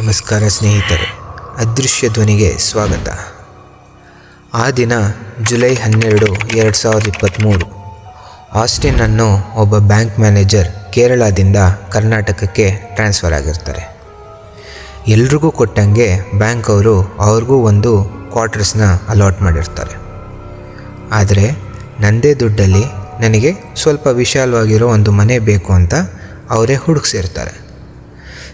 ನಮಸ್ಕಾರ ಸ್ನೇಹಿತರೆ, ಅದೃಶ್ಯ ಧ್ವನಿಗೆ ಸ್ವಾಗತ. ಆ ದಿನ ಜುಲೈ ಹನ್ನೆರಡು ಎರಡು ಸಾವಿರದ ಇಪ್ಪತ್ತ್ಮೂರು ಆಸ್ಟಿನನ್ನು ಒಬ್ಬ ಬ್ಯಾಂಕ್ ಮ್ಯಾನೇಜರ್ ಕೇರಳದಿಂದ ಕರ್ನಾಟಕಕ್ಕೆ ಟ್ರಾನ್ಸ್ಫರ್ ಆಗಿರ್ತಾರೆ. ಎಲ್ರಿಗೂ ಕೊಟ್ಟಂಗೆ ಬ್ಯಾಂಕ್ ಅವರು ಅವ್ರಿಗೂ ಒಂದು ಕ್ವಾರ್ಟರ್ಸ್ನ ಅಲಾಟ್ ಮಾಡಿರ್ತಾರೆ. ಆದರೆ ನನ್ನದೇ ದುಡ್ಡಲ್ಲಿ ನನಗೆ ಸ್ವಲ್ಪ ವಿಶಾಲವಾಗಿರೋ ಒಂದು ಮನೆ ಬೇಕು ಅಂತ ಅವರೇ ಹುಡುಕ್ಸಿರ್ತಾರೆ.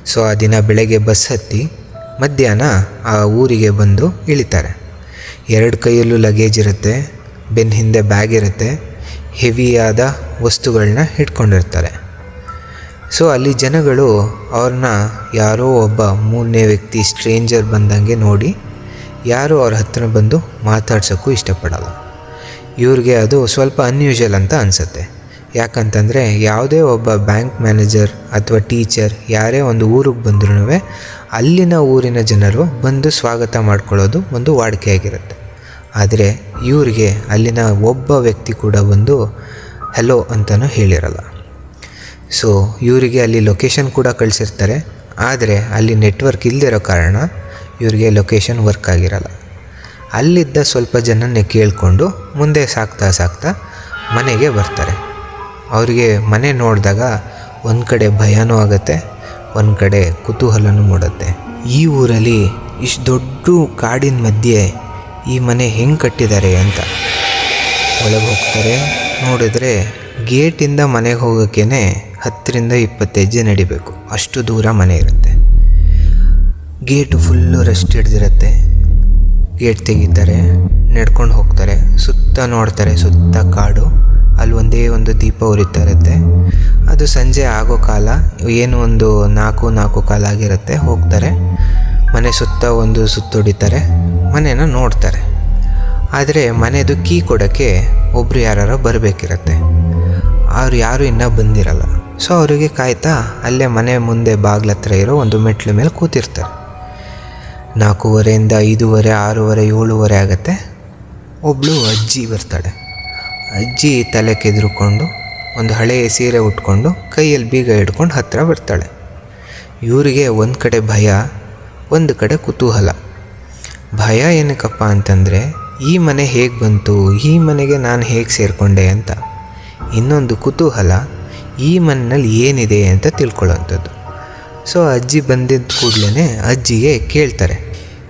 ಸೊ ಆ ದಿನ ಬೆಳಗ್ಗೆ ಬಸ್ ಹತ್ತಿ ಮಧ್ಯಾಹ್ನ ಆ ಊರಿಗೆ ಬಂದು ಇಳಿತಾರೆ. ಎರಡು ಕೈಯಲ್ಲೂ ಲಗೇಜ್ ಇರುತ್ತೆ ಬೆನ್ನ ಹಿಂದೆ ಬ್ಯಾಗ್ ಇರುತ್ತೆ ಹೆವಿಯಾದ ವಸ್ತುಗಳನ್ನ ಇಟ್ಕೊಂಡಿರ್ತಾರೆ ಸೊ ಅಲ್ಲಿ ಜನಗಳು ಅವ್ರನ್ನ ಯಾರೋ ಒಬ್ಬ ಮೂರನೇ ವ್ಯಕ್ತಿ ಸ್ಟ್ರೇಂಜರ್ ಬಂದಂಗೆ ನೋಡಿ ಯಾರೂ ಅವ್ರ ಹತ್ರ ಬಂದು ಮಾತಾಡ್ಸೋಕ್ಕೂ ಇಷ್ಟಪಡಲ್ಲ. ಇವ್ರಿಗೆ ಅದು ಸ್ವಲ್ಪ ಅನ್ಯೂಶಲ್ ಅಂತ ಅನಿಸುತ್ತೆ. ಯಾಕಂತಂದರೆ ಯಾವುದೇ ಒಬ್ಬ ಬ್ಯಾಂಕ್ ಮ್ಯಾನೇಜರ್ ಅಥವಾ ಟೀಚರ್ ಯಾರೇ ಒಂದು ಊರಿಗೆ ಬಂದ್ರೂ ಅಲ್ಲಿನ ಊರಿನ ಜನರು ಬಂದು ಸ್ವಾಗತ ಮಾಡ್ಕೊಳ್ಳೋದು ಒಂದು ವಾಡಿಕೆಯಾಗಿರುತ್ತೆ. ಆದರೆ ಇವರಿಗೆ ಅಲ್ಲಿನ ಒಬ್ಬ ವ್ಯಕ್ತಿ ಕೂಡ ಬಂದು ಹಲೋ ಅಂತಲೂ ಹೇಳಿರಲ್ಲ. ಸೊ ಇವರಿಗೆ ಅಲ್ಲಿ ಲೊಕೇಶನ್ ಕೂಡ ಕಳಿಸಿರ್ತಾರೆ. ಆದರೆ ಅಲ್ಲಿ ನೆಟ್ವರ್ಕ್ ಇಲ್ಲದಿರೋ ಕಾರಣ ಇವರಿಗೆ ಲೊಕೇಶನ್ ವರ್ಕ್ ಆಗಿರಲ್ಲ. ಅಲ್ಲಿದ್ದ ಸ್ವಲ್ಪ ಜನನ್ನೇ ಕೇಳಿಕೊಂಡು ಮುಂದೆ ಸಾಕ್ತಾ ಸಾಕ್ತಾ ಮನೆಗೆ ಬರ್ತಾರೆ. ಅವರಿಗೆ ಮನೆ ನೋಡಿದಾಗ ಒಂದು ಕಡೆ ಭಯನೂ ಆಗುತ್ತೆ, ಒಂದು ಕಡೆ ಕುತೂಹಲನೂ ಮೂಡುತ್ತೆ. ಈ ಊರಲ್ಲಿ ಇಷ್ಟು ದೊಡ್ಡ ಕಾಡಿನ ಮಧ್ಯೆ ಈ ಮನೆ ಹೆಂಗೆ ಕಟ್ಟಿದ್ದಾರೆ ಅಂತ. ಒಳಗೆ ಹೋಗ್ತಾರೆ, ನೋಡಿದ್ರೆ ಗೇಟಿಂದ ಮನೆಗೆ ಹೋಗೋಕ್ಕೇ ಹತ್ತರಿಂದ ಇಪ್ಪತ್ತು ಹೆಜ್ಜೆ ನಡಿಬೇಕು. ಅಷ್ಟು ದೂರ ಮನೆ ಇರುತ್ತೆ. ಗೇಟ್ ಫುಲ್ಲು ರೆಸ್ಟ್ ಹಿಡ್ದಿರುತ್ತೆ. ಗೇಟ್ ತೆಗಿತಾರೆ, ನಡ್ಕೊಂಡು ಹೋಗ್ತಾರೆ, ಸುತ್ತ ನೋಡ್ತಾರೆ ಸುತ್ತ ಕಾಡು. ಅಲ್ಲಿ ಒಂದೇ ಒಂದು ದೀಪ ಉರಿತಾ ಇರುತ್ತೆ. ಅದು ಸಂಜೆ ಆಗೋ ಕಾಲ, ಏನು ಒಂದು ನಾಲ್ಕು ನಾಲ್ಕು ಕಾಲ ಆಗಿರುತ್ತೆ, ಹೋಗ್ತಾರೆ. ಮನೆ ಸುತ್ತ ಒಂದು ಸುತ್ತೊಡಿತಾರೆ ಮನೇನ ನೋಡ್ತಾರೆ. ಆದರೆ ಮನೆದು ಕೀ ಕೊಡೋಕ್ಕೆ ಒಬ್ಬರು ಯಾರು ಬರಬೇಕಿರತ್ತೆ. ಅವ್ರು ಯಾರು ಇನ್ನೂ ಬಂದಿರಲ್ಲ. ಸೊ ಅವರಿಗೆ ಕಾಯ್ತಾ ಅಲ್ಲೇ ಮನೆ ಮುಂದೆ ಬಾಗ್ಲ ಹತ್ರ ಇರೋ ಒಂದು ಮೆಟ್ಲು ಮೇಲೆ ಕೂತಿರ್ತಾರೆ. ನಾಲ್ಕೂವರೆಯಿಂದ ಐದೂವರೆ, ಆರೂವರೆ, ಏಳುವರೆ ಆಗುತ್ತೆ. ಒಬ್ಬಳು ಅಜ್ಜಿ ಬರ್ತಾಳೆ. ಅಜ್ಜಿ ತಲೆ ಕೆದ್ರುಕೊಂಡು ಒಂದು ಹಳೆಯ ಸೀರೆ ಉಟ್ಕೊಂಡು ಕೈಯಲ್ಲಿ ಬೀಗ ಹಿಡ್ಕೊಂಡು ಹತ್ತಿರ ಬರ್ತಾಳೆ. ಇವರಿಗೆ ಒಂದು ಕಡೆ ಭಯ, ಒಂದು ಕಡೆ ಕುತೂಹಲ. ಭಯ ಏನಕ್ಕಪ್ಪ ಅಂತಂದರೆ, ಈ ಮನೆ ಹೇಗೆ ಬಂತು, ಈ ಮನೆಗೆ ನಾನು ಹೇಗೆ ಸೇರಿಕೊಂಡೆ ಅಂತ. ಇನ್ನೊಂದು ಕುತೂಹಲ, ಈ ಮನೆಯಲ್ಲಿ ಏನಿದೆ ಅಂತ ತಿಳ್ಕೊಳ್ಳೋವಂಥದ್ದು ಸೊ ಅಜ್ಜಿ ಬಂದಿದ್ದ ಕೂಡಲೇ ಅಜ್ಜಿಗೆ ಕೇಳ್ತಾರೆ,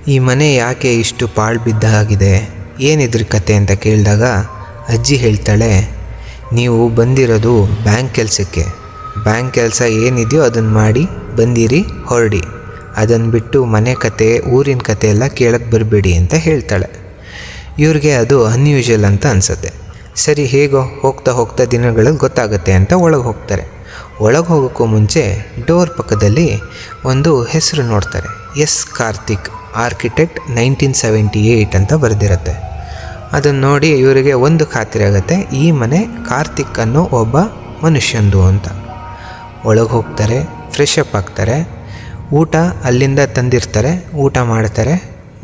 ಈ ಮನೆ ಯಾಕೆ ಇಷ್ಟು ಪಾಳು ಬಿದ್ದ ಆಗಿದೆ ಏನಿದ್ರ ಕತೆ? ಅಂತ ಕೇಳಿದಾಗ ಅಜ್ಜಿ ಹೇಳ್ತಾಳೆ, ನೀವು ಬಂದಿರೋದು ಬ್ಯಾಂಕ್ ಕೆಲಸಕ್ಕೆ. ಬ್ಯಾಂಕ್ ಕೆಲಸ ಏನಿದೆಯೋ ಅದನ್ನು ಮಾಡಿ ಬಂದಿರಿ, ಹೊರಡಿ. ಅದನ್ನು ಬಿಟ್ಟು ಮನೆ ಕತೆ, ಊರಿನ ಕತೆ ಎಲ್ಲ ಕೇಳಕ್ಕೆ ಬರಬೇಡಿ ಅಂತ ಹೇಳ್ತಾಳೆ. ಇವ್ರಿಗೆ ಅದು ಅನ್ಯೂಶಲ್ ಅಂತ ಅನಿಸುತ್ತೆ. ಸರಿ, ಹೇಗೋ ಹೋಗ್ತಾ ಹೋಗ್ತಾ ದಿನಗಳಲ್ಲಿ ಗೊತ್ತಾಗುತ್ತೆ ಅಂತ ಒಳಗೆ ಹೋಗ್ತಾರೆ. ಒಳಗೆ ಹೋಗೋಕ್ಕೂ ಮುಂಚೆ ಡೋರ್ ಪಕ್ಕದಲ್ಲಿ ಒಂದು ಹೆಸರು ನೋಡ್ತಾರೆ. S Karthik architect nineteen seventy eight ಅಂತ ಬರೆದಿರುತ್ತೆ. ಅದನ್ನು ನೋಡಿ ಇವರಿಗೆ ಒಂದು ಖಾತ್ರಿ ಆಗುತ್ತೆ, ಈ ಮನೆ ಕಾರ್ತಿಕ್ ಅನ್ನೋ ಒಬ್ಬ ಮನುಷ್ಯಂದು ಅಂತ. ಒಳಗೆ ಹೋಗ್ತಾರೆ ಫ್ರೆಶ್ ಅಪ್ ಆಗ್ತಾರೆ, ಊಟ ಅಲ್ಲಿಂದ ತಂದಿರ್ತಾರೆ, ಊಟ ಮಾಡ್ತಾರೆ,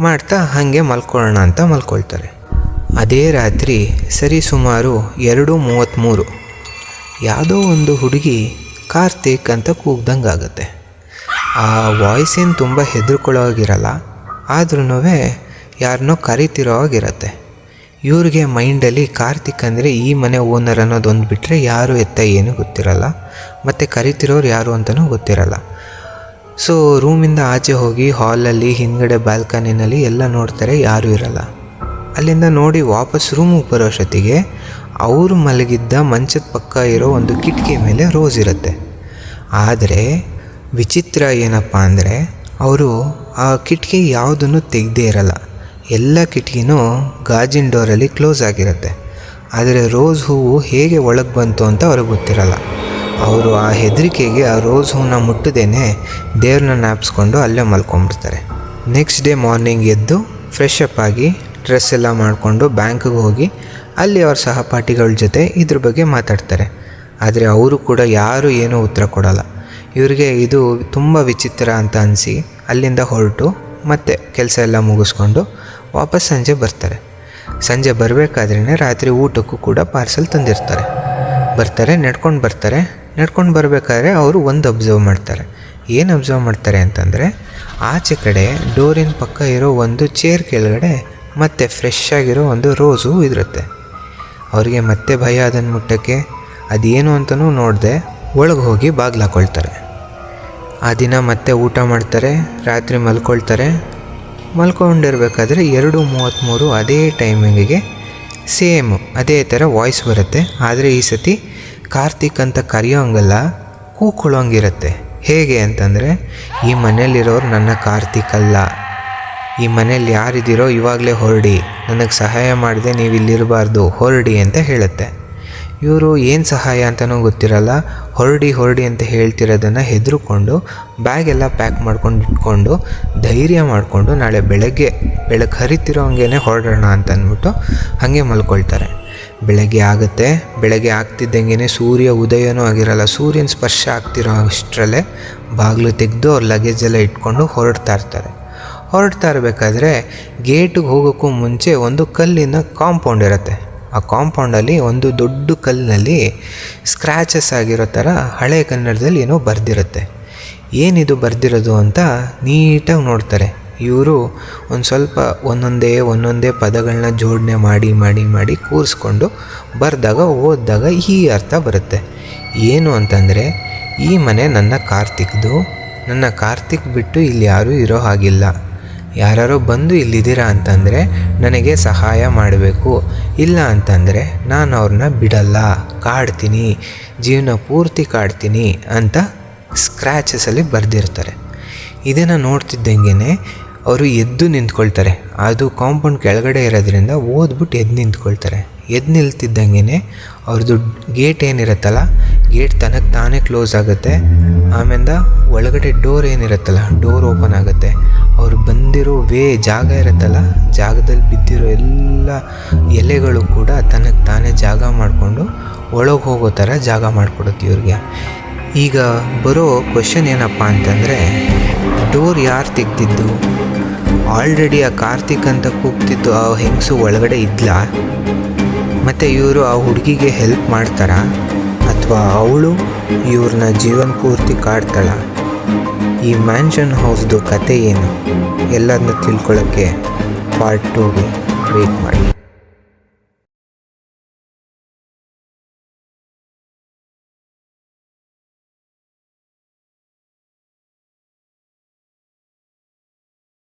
ಮಾಡ್ತಾ ಹಾಗೆ ಮಲ್ಕೊಳ್ಳೋಣ ಅಂತ ಮಲ್ಕೊಳ್ತಾರೆ. ಅದೇ ರಾತ್ರಿ ಸರಿ ಸುಮಾರು ಎರಡು ಮೂವತ್ತ್ಮೂರು, ಯಾವುದೋ ಒಂದು ಹುಡುಗಿ ಕಾರ್ತಿಕ್ ಅಂತ ಕೂಗ್ದಂಗೆ ಆಗುತ್ತೆ. ಆ ವಾಯ್ಸ್ ಏನು ತುಂಬ ಹೆದರ್ಕೊಳ್ಳೋಗಿರಲ್ಲ ಆದ್ರೂ ಯಾರನ್ನೋ ಕರಿತಿರೋ ಆಗಿರತ್ತೆ ಇವ್ರಿಗೆ ಮೈಂಡಲ್ಲಿ ಕಾರ್ತಿಕ್ ಅಂದರೆ ಈ ಮನೆ ಓನರ್ ಅನ್ನೋದೊಂದು ಬಿಟ್ಟರೆ ಯಾರು ಎತ್ತ ಏನೂ ಗೊತ್ತಿರಲ್ಲ. ಮತ್ತು ಕರಿತಿರೋರು ಯಾರು ಅಂತಲೂ ಗೊತ್ತಿರಲ್ಲ. ಸೊ ರೂಮಿಂದ ಆಚೆ ಹೋಗಿ ಹಾಲಲ್ಲಿ ಹಿಂದ್ಗಡೆ ಬಾಲ್ಕನಿನಲ್ಲಿ ಎಲ್ಲ ನೋಡ್ತಾರೆ ಯಾರೂ ಇರಲ್ಲ. ಅಲ್ಲಿಂದ ನೋಡಿ ವಾಪಸ್ ರೂಮಿಗೆ ಬರೋಷ್ಟೊತ್ತಿಗೆ ಅವರು ಮಲಗಿದ್ದ ಮಂಚದ ಪಕ್ಕ ಇರೋ ಒಂದು ಕಿಟಕಿ ಮೇಲೆ ರೋಸ್ ಇರುತ್ತೆ. ಆದರೆ ವಿಚಿತ್ರ ಏನಪ್ಪ ಅಂದರೆ, ಅವರು ಆ ಕಿಟಕಿ ಯಾವುದನ್ನು ತೆಗ್ದೇ ಇರಲ್ಲ. ಎಲ್ಲ ಕಿಟಕಿನೂ ಗಾಜಿನ ಡೋರಲ್ಲಿ ಕ್ಲೋಸ್ ಆಗಿರುತ್ತೆ. ಆದರೆ ರೋಸ್ ಹೂವು ಹೇಗೆ ಒಳಗೆ ಬಂತು ಅಂತ ಅವ್ರಿಗೆ ಗೊತ್ತಿರಲ್ಲ. ಅವರು ಆ ಹೆದರಿಕೆಗೆ ಆ ರೋಸ್ ಹೂವನ್ನ ಮುಟ್ಟದೇನೆ ದೇವ್ರನ್ನ ನಾಪ್ಸ್ಕೊಂಡು ಅಲ್ಲೇ ಮಲ್ಕೊಂಡ್ಬಿಡ್ತಾರೆ. ನೆಕ್ಸ್ಟ್ ಡೇ ಮಾರ್ನಿಂಗ್ ಎದ್ದು ಫ್ರೆಶ್ ಅಪ್ ಆಗಿ ಡ್ರೆಸ್ ಎಲ್ಲ ಮಾಡಿಕೊಂಡು ಬ್ಯಾಂಕ್ಗೆ ಹೋಗಿ ಅಲ್ಲಿ ಅವ್ರ ಸಹಪಾಠಿಗಳ ಜೊತೆ ಇದ್ರ ಬಗ್ಗೆ ಮಾತಾಡ್ತಾರೆ. ಆದರೆ ಅವರು ಕೂಡ ಯಾರು ಏನೂ ಉತ್ತರ ಕೊಡಲ್ಲ. ಇವರಿಗೆ ಇದು ತುಂಬ ವಿಚಿತ್ರ ಅಂತ ಅನಿಸಿ ಅಲ್ಲಿಂದ ಹೊರಟು ಮತ್ತೆ ಕೆಲಸ ಎಲ್ಲ ಮುಗಿಸ್ಕೊಂಡು ವಾಪಸ್ ಸಂಜೆ ಬರ್ತಾರೆ. ಸಂಜೆ ಬರಬೇಕಾದ್ರೇ ರಾತ್ರಿ ಊಟಕ್ಕೂ ಕೂಡ ಪಾರ್ಸೆಲ್ ತಂದಿರ್ತಾರೆ. ಬರ್ತಾರೆ, ನಡ್ಕೊಂಡು ಬರ್ತಾರೆ. ನಡ್ಕೊಂಡು ಬರಬೇಕಾದ್ರೆ ಅವರು ಒಂದು ಅಬ್ಸರ್ವ್ ಮಾಡ್ತಾರೆ. ಏನು ಅಬ್ಸರ್ವ್ ಮಾಡ್ತಾರೆ ಅಂತಂದರೆ, ಆಚೆ ಕಡೆ ಡೋರಿನ ಪಕ್ಕ ಇರೋ ಒಂದು ಚೇರ್ ಕೆಳಗಡೆ ಮತ್ತೆ ಫ್ರೆಶ್ ಆಗಿರೋ ಒಂದು ರೋಸು ಇರುತ್ತೆ. ಅವರಿಗೆ ಮತ್ತೆ ಭಯ ಅದನ್ನು ಮುಟ್ಟಕ್ಕೆ. ಅದೇನು ಅಂತಲೂ ನೋಡದೆ ಒಳಗೆ ಹೋಗಿ ಬಾಗಿಲು ಹಾಕೊಳ್ತಾರೆ. ಆ ದಿನ ಮತ್ತೆ ಊಟ ಮಾಡ್ತಾರೆ, ರಾತ್ರಿ ಮಲ್ಕೊಳ್ತಾರೆ. ಮಲ್ಕೊಂಡಿರ್ಬೇಕಾದ್ರೆ ಎರಡು ಮೂವತ್ತ್ಮೂರು ಅದೇ ಟೈಮಿಂಗಿಗೆ ಸೇಮ್ ಅದೇ ಥರ ವಾಯ್ಸ್ ಬರುತ್ತೆ. ಆದರೆ ಈ ಸತಿ ಕಾರ್ತಿಕ್ ಅಂತ ಕರೆಯೋಂಗಲ್ಲ ಕೂಕೊಳ್ಳೋಂಗಿರುತ್ತೆ ಹೇಗೆ ಅಂತಂದರೆ, ಈ ಮನೆಯಲ್ಲಿರೋರು ನನ್ನ ಕಾರ್ತಿಕ್ ಅಲ್ಲ. ಈ ಮನೆಯಲ್ಲಿ ಯಾರಿದ್ದೀರೋ ಇವಾಗಲೇ ಹೊರಡಿ. ನನಗೆ ಸಹಾಯ ಮಾಡದೆ ನೀವು ಇಲ್ಲಿರಬಾರ್ದು ಹೊರಡಿ ಅಂತ ಹೇಳುತ್ತೆ. ಇವರು ಏನು ಸಹಾಯ ಅಂತಲೂ ಗೊತ್ತಿರಲ್ಲ. ಹೊರಡಿ ಹೊರಡಿ ಅಂತ ಹೇಳ್ತಿರೋದನ್ನು ಹೆದರುಕೊಂಡು ಬ್ಯಾಗೆಲ್ಲ ಪ್ಯಾಕ್ ಮಾಡ್ಕೊಂಡು ಇಟ್ಕೊಂಡು ಧೈರ್ಯ ಮಾಡಿಕೊಂಡು ನಾಳೆ ಬೆಳಗ್ಗೆ ಬೆಳಗ್ಗೆ ಹರಿತಿರೋ ಹಂಗೇ ಹೊರಡೋಣ ಅಂತ ಅಂದ್ಬಿಟ್ಟು ಹಾಗೆ ಮಲ್ಕೊಳ್ತಾರೆ. ಬೆಳಗ್ಗೆ ಆಗುತ್ತೆ, ಬೆಳಗ್ಗೆ ಆಗ್ತಿದ್ದಂಗೆ ಸೂರ್ಯ ಉದಯನೂ ಆಗಿರಲ್ಲ. ಸೂರ್ಯನ ಸ್ಪರ್ಶ ಆಗ್ತಿರೋ ಅಷ್ಟರಲ್ಲೇ ಬಾಗಿಲು ತೆಗೆದು ಅವ್ರ ಲಗೇಜ್ ಎಲ್ಲ ಇಟ್ಕೊಂಡು ಹೊರಡ್ತಾ ಇರ್ತಾರೆ. ಹೊರಡ್ತಾ ಇರಬೇಕಾದ್ರೆ ಗೇಟಿಗೆ ಹೋಗೋಕ್ಕೂ ಮುಂಚೆ ಒಂದು ಕಲ್ಲಿನ ಕಾಂಪೌಂಡ್ ಇರುತ್ತೆ. ಆ ಕಾಂಪೌಂಡಲ್ಲಿ ಒಂದು ದೊಡ್ಡ ಕಲ್ಲಿನಲ್ಲಿ ಸ್ಕ್ರ್ಯಾಚಸ್ ಆಗಿರೋ ಥರ ಹಳೆ ಕನ್ನಡದಲ್ಲಿ ಏನೋ ಬರೆದಿರುತ್ತೆ. ಏನಿದು ಬರೆದಿರೋದು ಅಂತ ನೀಟಾಗಿ ನೋಡ್ತಾರೆ. ಇವರು ಒಂದು ಸ್ವಲ್ಪ ಒಂದೊಂದೇ ಒಂದೊಂದೇ ಪದಗಳನ್ನ ಜೋಡಣೆ ಮಾಡಿ ಮಾಡಿ ಮಾಡಿ ಕೂರಿಸ್ಕೊಂಡು ಬರೆದಾಗ, ಓದಿದಾಗ ಈ ಅರ್ಥ ಬರುತ್ತೆ. ಏನು ಅಂತಂದರೆ, ಈ ಮನೆ ನನ್ನ ಕಾರ್ತಿಕ್ದು. ನನ್ನ ಕಾರ್ತಿಕ್ ಬಿಟ್ಟು ಇಲ್ಲಿ ಯಾರೂ ಇರೋ ಹಾಗಿಲ್ಲ. ಯಾರೋ ಬಂದು ಇಲ್ಲಿದ್ದೀರಾ ಅಂತಂದರೆ ನನಗೆ ಸಹಾಯ ಮಾಡಬೇಕು. ಇಲ್ಲ ಅಂತಂದರೆ ನಾನು ಅವ್ರನ್ನ ಬಿಡಲ್ಲ. ಕಾಡ್ತೀನಿ. ಜೀವನ ಪೂರ್ತಿ ಕಾಡ್ತೀನಿ ಅಂತ ಸ್ಕ್ರ್ಯಾಚಸಲ್ಲಿ ಬರೆದಿರ್ತಾರೆ. ಇದನ್ನು ನೋಡ್ತಿದ್ದಂಗೆ ಅವರು ಎದ್ದು ನಿಂತ್ಕೊಳ್ತಾರೆ. ಅದು ಕಾಂಪೌಂಡ್ ಕೆಳಗಡೆ ಇರೋದ್ರಿಂದ ಓದ್ಬಿಟ್ಟು ಎದ್ದು ನಿಂತ್ಕೊಳ್ತಾರೆ. ಎದ್ದು ನಿಲ್ತಿದ್ದಂಗೆ ಅವ್ರದ್ದು ಗೇಟ್ ಏನಿರುತ್ತಲ್ಲ ಗೇಟ್ ತನಗೆ ತಾನೇ ಕ್ಲೋಸ್ ಆಗುತ್ತೆ. ಆಮೇಲೆ ಒಳಗಡೆ ಡೋರ್ ಏನಿರುತ್ತಲ್ಲ ಡೋರ್ ಓಪನ್ ಆಗುತ್ತೆ. ಅವ್ರು ಬಂದಿರೋ ವೇ ಜಾಗ ಇರುತ್ತಲ್ಲ, ಜಾಗದಲ್ಲಿ ಬಿದ್ದಿರೋ ಎಲ್ಲ ಎಲೆಗಳು ಕೂಡ ತನಗೆ ತಾನೇ ಜಾಗ ಮಾಡಿಕೊಂಡು ಒಳಗೆ ಹೋಗೋ ಥರ ಜಾಗ ಮಾಡಿಕೊಡುತ್ತೆ ಇವ್ರಿಗೆ. ಈಗ ಬರೋ ಕ್ವಶನ್ ಏನಪ್ಪ ಅಂತಂದರೆ ಡೋರ್ ಯಾರು ತೆಗ್ದಿದ್ದು? ಆಲ್ರೆಡಿ ಆ ಕಾರ್ತಿಕ್ ಅಂತ ಕೂಗ್ತಿದ್ದು ಆ ಹೆಂಗಸು ಒಳಗಡೆ ಇದ್ಲ? ಮತ್ತು ಇವರು ಆ ಹುಡುಗಿಗೆ ಹೆಲ್ಪ್ ಮಾಡ್ತಾರಾ? ಅಥವಾ ಅವಳು ಇವ್ರನ್ನ ಜೀವನ ಪೂರ್ತಿ ಕಾಡ್ತಾಳ? ಈ ಮ್ಯಾನ್ಷನ್ ಹೌಸ್ದು ಕತೆ ಏನು ಎಲ್ಲದನ್ನ ತಿಳ್ಕೊಳ್ಳೋಕ್ಕೆ ಪಾರ್ಟ್ ಟೂಗೆ ವೇಟ್ ಮಾಡಿ.